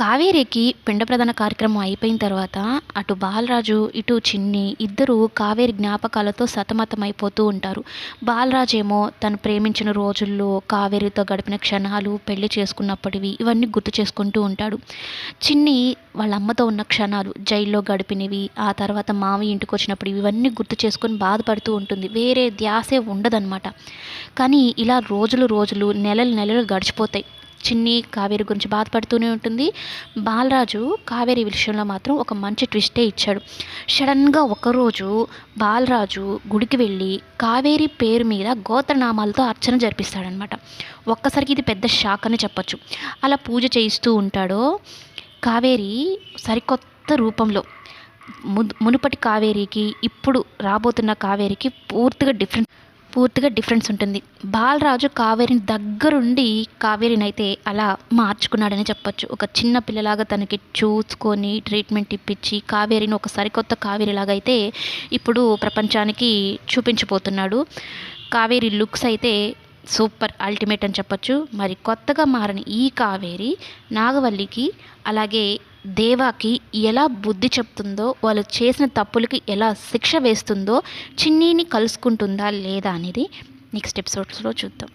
కావేరికి పిండ ప్రధాన కార్యక్రమం అయిపోయిన తర్వాత అటు బాలరాజు ఇటు చిన్ని ఇద్దరు కావేరి జ్ఞాపకాలతో సతమతమైపోతూ ఉంటారు. బాలరాజు ఏమో తను ప్రేమించిన రోజుల్లో కావేరితో గడిపిన క్షణాలు పెళ్ళి చేసుకున్నప్పటివి ఇవన్నీ గుర్తు చేసుకుంటూ ఉంటాడు. చిన్ని వాళ్ళ అమ్మతో ఉన్న క్షణాలు జైల్లో గడిపినవి ఆ తర్వాత మావి ఇంటికి వచ్చినప్పుడు ఇవన్నీ గుర్తు చేసుకొని బాధపడుతూ ఉంటుంది. వేరే ధ్యాసే ఉండదన్నమాట. కానీ ఇలా రోజులు రోజులు నెలలు నెలలు గడిచిపోతాయి. చిన్ని కావేరి గురించి బాధపడుతూనే ఉంటుంది. బాలరాజు కావేరి విషయంలో మాత్రం ఒక మంచి ట్విస్టే ఇచ్చాడు. సడన్గా ఒకరోజు బాలరాజు గుడికి వెళ్ళి కావేరి పేరు మీద గోత్రనామాలతో అర్చన జరిపిస్తాడనమాట ఒక్కసారికి ఇది పెద్ద షాక్ అని చెప్పొచ్చు. అలా పూజ చేయిస్తూ ఉంటాడో కావేరి సరికొత్త రూపంలో మునుపటి కావేరికి ఇప్పుడు రాబోతున్న కావేరికి పూర్తిగా డిఫరెంట్ పూర్తిగా డిఫరెన్స్ ఉంటుంది. బాలరాజు కావేరిని దగ్గరుండి కావేరిని అయితే అలా మార్చుకున్నాడని చెప్పొచ్చు. ఒక చిన్న పిల్లలాగా తనకి చూసుకొని ట్రీట్మెంట్ ఇప్పించి కావేరిని ఒక సరికొత్త కావేరిలాగా అయితే ఇప్పుడు ప్రపంచానికి చూపించబోతున్నాడు కావేరి లుక్స్ అయితే సూపర్ అల్టిమేట్ అని చెప్పొచ్చు. మరి కొత్తగా మారిన ఈ కావేరి నాగవల్లికి అలాగే దేవాకి ఎలా బుద్ధి చెప్తుందో వాళ్ళు చేసిన తప్పులకి ఎలా శిక్ష వేస్తుందో చిన్నీని కలుసుకుంటుందా లేదా అనేది నెక్స్ట్ ఎపిసోడ్స్లో చూద్దాం.